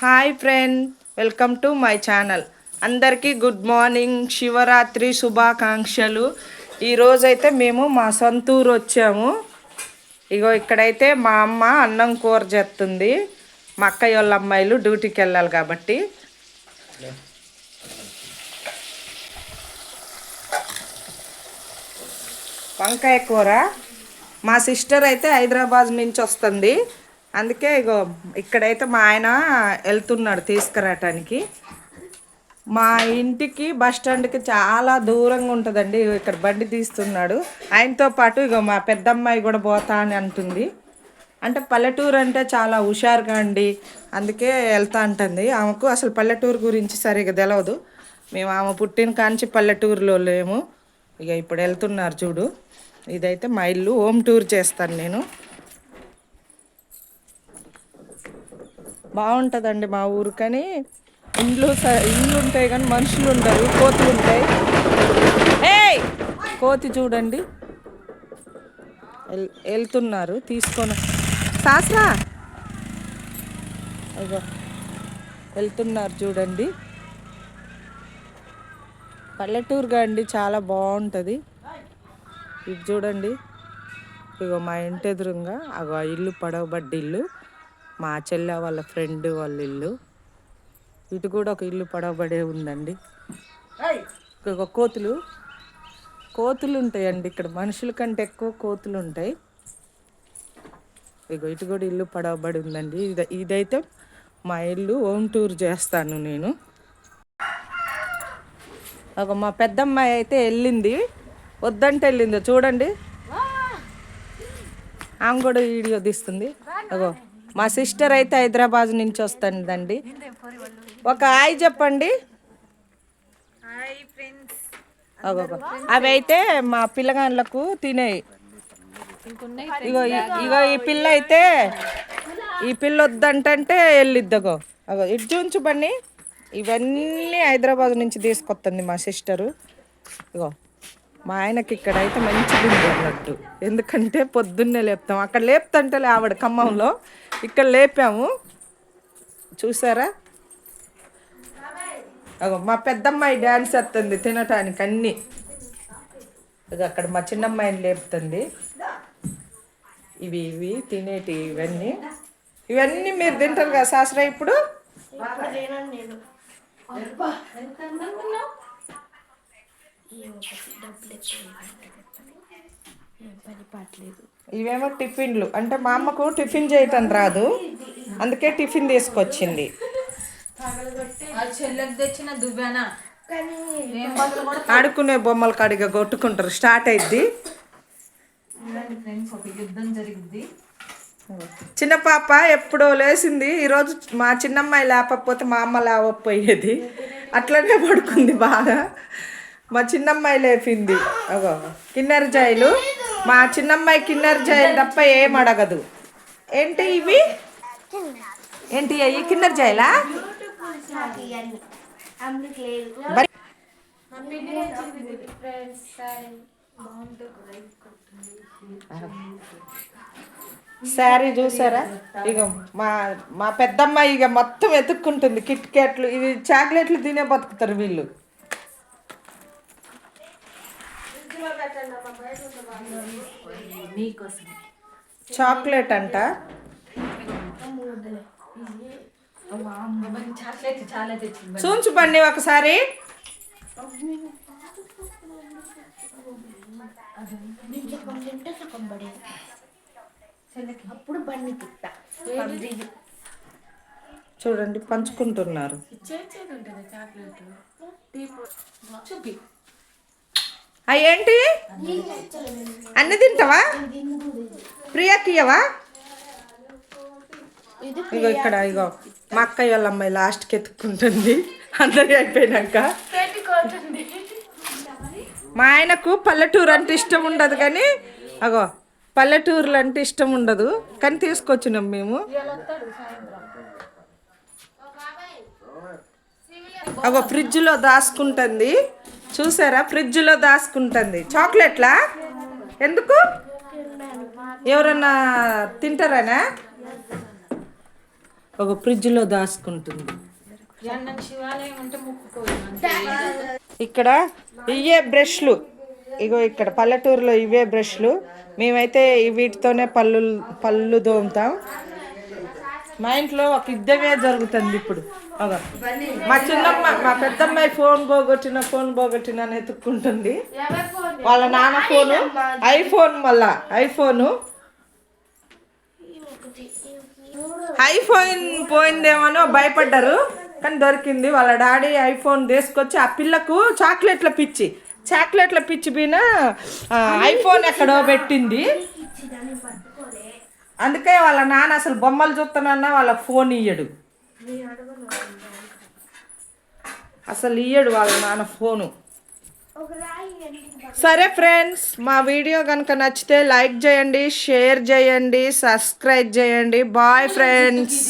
Hi friend welcome to my channel. అందరికీ good morning Shivaratri శుభాకాంక్షలు. ఈరోజైతే మేము మా సొంతూరు వచ్చాము. ఇగో ఇక్కడైతే మా అమ్మ అన్నం కూర చేస్తుంది మా అక్కయ్య వాళ్ళ అమ్మాయిలు డ్యూటీకి వెళ్ళాలి కాబట్టి. వంకాయ కూర. మా సిస్టర్ అయితే హైదరాబాద్ నుంచి వస్తుంది. అందుకే ఇగో ఇక్కడైతే మా ఆయన వెళ్తున్నాడు తీసుకురావటానికి. మా ఇంటికి బస్ స్టాండ్కి చాలా దూరంగా ఉంటుందండి ఇక్కడ బండి తీస్తున్నాడు. ఆయనతో పాటు ఇగో మా పెద్దమ్మాయి కూడా పోతా అని అంటుంది. అంటే పల్లెటూరు అంటే చాలా హుషారుగా అండి అందుకే వెళ్తా అంటుంది. ఆమెకు అసలు పల్లెటూరు గురించి సరిగా తెలియదు మేము ఆమె పుట్టిన కాంచి పల్లెటూరులో లేము. ఇక ఇప్పుడు వెళ్తున్నారు చూడు. ఇదైతే మా ఇల్లు హోమ్ టూర్ చేస్తాను నేను. బాగుంటుందండి మా ఊరు కానీ ఇండ్లు స- ఇండ్లు ఉంటాయి కానీ మనుషులు ఉండరు కోతులు ఉంటాయి. ఏయ్! కోతి చూడండి. వెళ్తున్నారు తీసుకొని. సాసరా! అయ్యో! వెళ్తున్నారు చూడండి. పల్లెటూరుగా అండి చాలా బాగుంటుంది. ఇది చూడండి. ఇగో మా ఇంటి ఎదురుగా అగో ఆ ఇల్లు పడవబడ్డ ఇల్లు మా చెల్లె వాళ్ళ ఫ్రెండ్ వాళ్ళ ఇల్లు. ఇటు కూడా ఒక ఇల్లు పడవబడే ఉందండి. ఇగో కోతులు. కోతులు ఉంటాయండి ఇక్కడ. మనుషుల కంటే ఎక్కువ కోతులు ఉంటాయి. ఇగో ఇటు కూడా ఇల్లు పడవబడి ఉందండి. ఇది ఇదైతే మా ఇల్లు హోమ్ టూర్ చేస్తాను నేను. ఒక మా పెద్దమ్మాయి అయితే వెళ్ళింది. వద్దంటే వెళ్ళిందో. చూడండి. ఆమె కూడా వీడియో తీస్తుంది. అగో. మా సిస్టర్ అయితే హైదరాబాద్ నుంచి వస్తుందండి. ఒక హాయ్ చెప్పండి. అవి అయితే మా పిల్లగాళ్ళకు తినేయి. ఇగో ఇగో ఈ పిల్ల అయితే ఈ పిల్ల వద్దంటే వెళ్ళిద్దగో. అగో ఇటు చూంచు బండి ఇవన్నీ హైదరాబాద్ నుంచి తీసుకొస్తుంది మా సిస్టరు. ఇగో. మా ఆయనకి ఇక్కడ అయితే మంచిగా ఉంది అన్నట్టు. ఎందుకంటే పొద్దున్నే లేపుతాం. అక్కడ లేపుతంటే ఆవిడ ఖమ్మంలో. ఇక్కడ లేపాము. చూసారా? అగో మా పెద్దమ్మాయి డ్యాన్స్ వస్తుంది తినటానికి అన్నీ. అక్కడ మా చిన్నమ్మాయిని లేపుతుంది. ఇవి ఇవి తినేటి ఇవన్నీ. ఇవన్నీ మీరు తింటారు కదా శాస్త్ర ఇప్పుడు? ఇవేమో టిఫిన్లు. అంటే మా అమ్మకు టిఫిన్ చేయటం రాదు. అందుకే టిఫిన్ తీసుకొచ్చింది. ఆడుకునే బొమ్మల కాడిగా కొట్టుకుంటారు. స్టార్ట్ అయింది యుద్ధం జరిగింది చిన్న పాప ఎప్పుడో లేచింది. ఈరోజు మా చిన్నమ్మాయి లేపకపోతే మా అమ్మ లేవకపోయేది. అట్లనే పడుకుంది బాగా. మా చిన్నమ్మాయి లేపింది. అగో కిన్నెర జాయిలు. మా చిన్నమ్మాయి కిన్నెర జాయిలు తప్ప ఏం అడగదు. ఏంటి ఇవి? ఏంటి అయ్యి కిన్నెర జాయిలా? బరి- శారీ చూసారా? ఇక మా మా పెద్దమ్మాయి ఇక మొత్తం వెతుక్కుంటుంది. కిట్ క్యాట్లు ఇవి చాక్లెట్లు తినే బతుకుతారు వీళ్ళు. చాక్లెట్ అంట. చాక్లెట్ చాలా తెచ్చింది. చూంచు బండి ఒకసారి. అప్పుడు బండి చూడండి పంచుకుంటున్నారు. చేసేది ఉంటుంది చాక్లెట్. చూపి. ఏంటి అన్ని తింటావా? ప్రియాకి ఇయ్యవా ఇగో ఇక్కడ ఇగో మా అక్కయ్య వాళ్ళ అమ్మాయి లాస్ట్కి ఎత్తుక్కుంటుంది అందరి అయిపోయినాక. మా ఆయనకు పల్లెటూరు అంటే ఇష్టం ఉండదు కానీ అగో పల్లెటూరులు అంటే ఇష్టం ఉండదు. కానీ తీసుకొచ్చినాం మేము. అగో ఫ్రిడ్జ్లో దాచుకుంటుంది. చూసారా? ఫ్రిడ్జ్లో దాచుకుంటుంది చాక్లెట్లా? ఎందుకు? ఎవరన్నా తింటారనా? ఒక ఫ్రిడ్జ్లో దాచుకుంటుంది ఇక్కడ ఇవే బ్రష్లు. ఇగో ఇక్కడ పల్లెటూరులో ఇవే బ్రష్లు. మేమైతే వీటితోనే పళ్ళు పళ్ళు దోముతాం మా ఇంట్లో ఒక యుద్ధమే జరుగుతుంది ఇప్పుడు. మా చిన్నమ్మ మా పెద్దమ్మాయి ఫోన్ పోగొట్టిన ఫోన్ పోగొట్టిన అని ఎత్తుక్కుంటుంది. వాళ్ళ నాన్న ఫోను ఐఫోన్ మళ్ళా ఐఫోను. ఐఫోన్ పోయిందేమో భయపడ్డారు కానీ దొరికింది. వాళ్ళ డాడీ ఐఫోన్ తీసుకొచ్చి ఆ పిల్లకు చాక్లెట్ల పిచ్చి చాక్లెట్ల పిచ్చి పైన ఐఫోన్ ఎక్కడో పెట్టింది. అందుకే వాళ్ళ నాన్న అసలు బొమ్మలు చూస్తానన్నా వాళ్ళ ఫోన్ ఇయ్యడు. అసలు ఇయ్యడు వాళ్ళ నాన్న ఫోను. సరే ఫ్రెండ్స్ మా వీడియో కనుక నచ్చితే లైక్ చేయండి షేర్ చేయండి సబ్స్క్రైబ్ చేయండి. Bye friends.